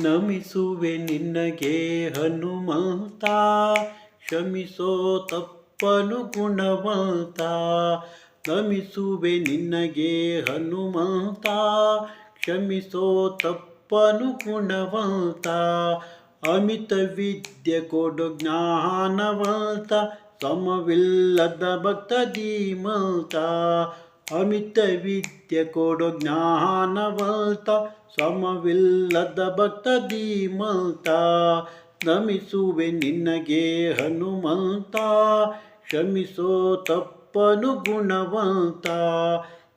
ನಮಿಸುವೆ ನಿನ್ನಗೆ ಹನುಮಂತ, ಕ್ಷಮಿಸೋ ತಪ್ಪನು ಗುಣವಂತ. ನಮಿಸುವೆ ನಿನ್ನಗೆ ಹನುಮಂತ, ಕ್ಷಮಿಸೋ ತಪ್ಪನು ಗುಣವಂತ. ಅಮಿತ ವಿದ್ಯೆ ಕೊಡು ಜ್ಞಾನವಂತ, ಸಮವಿಲ್ಲದ ಭಕ್ತ ಧೀಮಂತ. ಅಮಿತ ವಿದ್ಯೆ ಕೊಡು ಜ್ಞಾನವಲ್ತ ಸಮವಿಲ್ಲದ ಭಕ್ತ ಧೀಮಂತ ನಮಿಸುವೆ ನಿನ್ನಗೆ ಹನುಮಂತ, ಕ್ಷಮಿಸೋ ತಪ್ಪನು ಗುಣವಂತ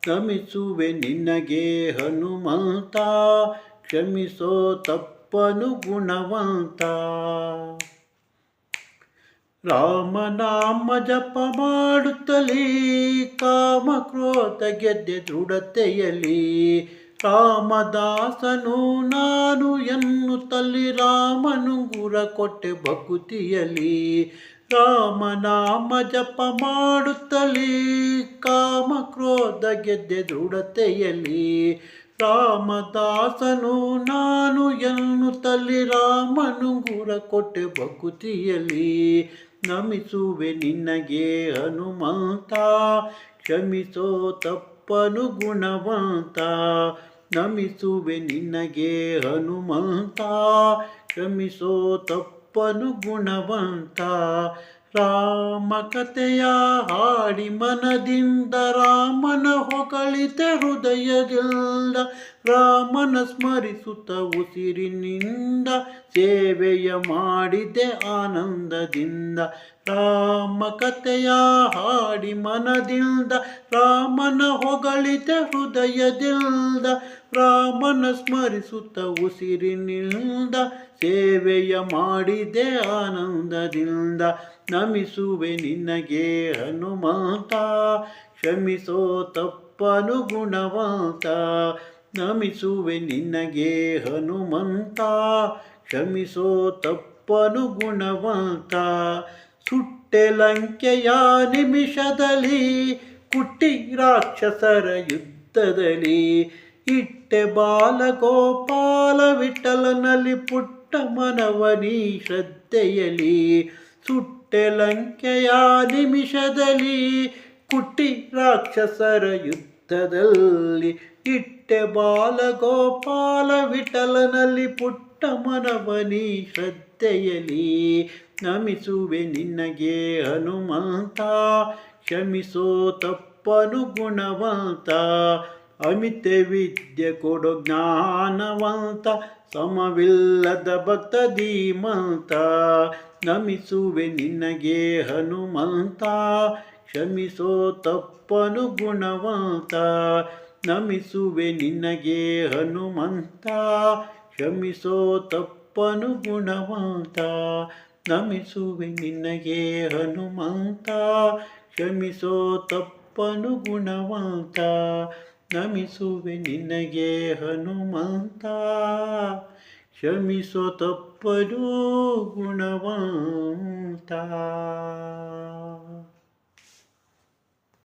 ನಮಿಸುವೆ ನಿನ್ನಗೆ ಹನುಮಂತ, ಕ್ಷಮಿಸೋ ತಪ್ಪನು ಗುಣವಂತ ರಾಮನಾಮ ಜಪ ಮಾಡುತ್ತಲೇ, ಕಾಮ ಕ್ರೋಧ ಗೆದ್ದೆ ದೃಢತೆಯಲಿ ರಾಮದಾಸನು ನಾನು ಎನ್ನುತ್ತಲ್ಲಿ, ರಾಮನು ಗುರ ಕೊಟ್ಟೆ ಭಕುತಿಯಲಿ ರಾಮನಾಮ ಜಪ ಮಾಡುತ್ತಲೇ, ಕಾಮ ಕ್ರೋಧ ಗೆದ್ದೆ ದೃಢತೆಯಲಿ ರಾಮದಾಸನು, ನಾನು ಎನ್ನುತ್ತಲ್ಲಿ ರಾಮನು ಗುರ ಕೊಟ್ಟೆ ಭಕುತಿಯಲ್ಲಿ. ನಮಿಸುವೆ ನಿನಗೆ ಹನುಮಂತ, ಕ್ಷಮಿಸೋ ತಪ್ಪನು ಗುಣವಂತ. ನಮಿಸುವೆ ನಿನಗೆ ಹನುಮಂತ, ಕ್ಷಮಿಸೋ ತಪ್ಪನು ಗುಣವಂತ. ರಾಮ ಕಥೆಯ ಹಾಡಿ ಮನದಿಂದ ರಾಮನ ಹೊಗಳಿತೆ ಹೃದಯದಿಂದ ರಾಮನ ಸ್ಮರಿಸುತ್ತ ಉಸಿರಿನಿಂದ ಸೇವೆಯ ಮಾಡಿದೆ ಆನಂದದಿಂದ. ರಾಮ ಕಥೆಯ ಹಾಡಿ ಮನದಿಂದ ರಾಮನ ಹೊಗಳಿತೆ ಹೃದಯದಿಂದ ರಾಮನ ಸ್ಮರಿಸುತ್ತ ಉಸಿರಿನಿಂದ ಸೇವೆಯ ಮಾಡಿದೆ ಆನಂದದಿಂದ. ನಮಿಸುವೆ ನಿನಗೆ ಹನುಮಂತ, ಕ್ಷಮಿಸೋ ತಪ್ಪನು ಗುಣವಂತ. ನಮಿಸುವೆ ನಿನಗೆ ಹನುಮಂತ, ಕ್ಷಮಿಸೋ ತಪ್ಪನು ಗುಣವಂತ. ಸುಟ್ಟೆ ಲಂಕೆಯ ನಿಮಿಷದಲ್ಲಿ ಕುಟ್ಟಿ ರಾಕ್ಷಸರ ಯುದ್ಧದಲ್ಲಿ ಇಟ್ಟೆ ಬಾಲಗೋಪಾಲ ವಿಠಲನಲ್ಲಿ ಪುಟ್ಟ ಮನವನಿ ಶ್ರದ್ಧೆಯಲಿ, ಸುಟ್ಟೆ ಲಂಕೆಯ ನಿಮಿಷದಲ್ಲಿ ಕುಟ್ಟಿ ರಾಕ್ಷಸರ ಯುದ್ಧದಲ್ಲಿ, ಇಟ್ಟೆ ಬಾಲಗೋಪಾಲ ವಿಠಲನಲ್ಲಿ ಪುಟ್ಟ ಮನವನಿ ಶ್ರದ್ಧೆಯಲಿ, ನಮಿಸುವೆ ನಿನ್ನಗೆ ಹನುಮಂತ, ಕ್ಷಮಿಸೋ ತಪ್ಪನು ಗುಣವಂತ ಅಮಿತ ವಿದ್ಯೆ ಕೊಡು ಜ್ಞಾನವಂತ ಸಮವಿಲ್ಲದ ಭಕ್ತ ಧೀಮಂತ ನಮಿಸುವೆ ನಿನಗೆ ಹನುಮಂತ, ಕ್ಷಮಿಸೋ ತಪ್ಪನು ಗುಣವಂತ. ನಮಿಸುವೆ ನಿನಗೆ ಹನುಮಂತ, ಕ್ಷಮಿಸೋ ತಪ್ಪನು ಗುಣವಂತ. ನಮಿಸುವೆ ನಿನಗೆ ಹನುಮಂತ, ಕ್ಷಮಿಸೋ ತಪ್ಪನು ಗುಣವಂತ. ನಮಿಸುವೆ ನಿನಗೆ ಹನುಮಂತ ಕ್ಷಮಿಸೋ ತಪ್ಪನು ಗುಣವಂತ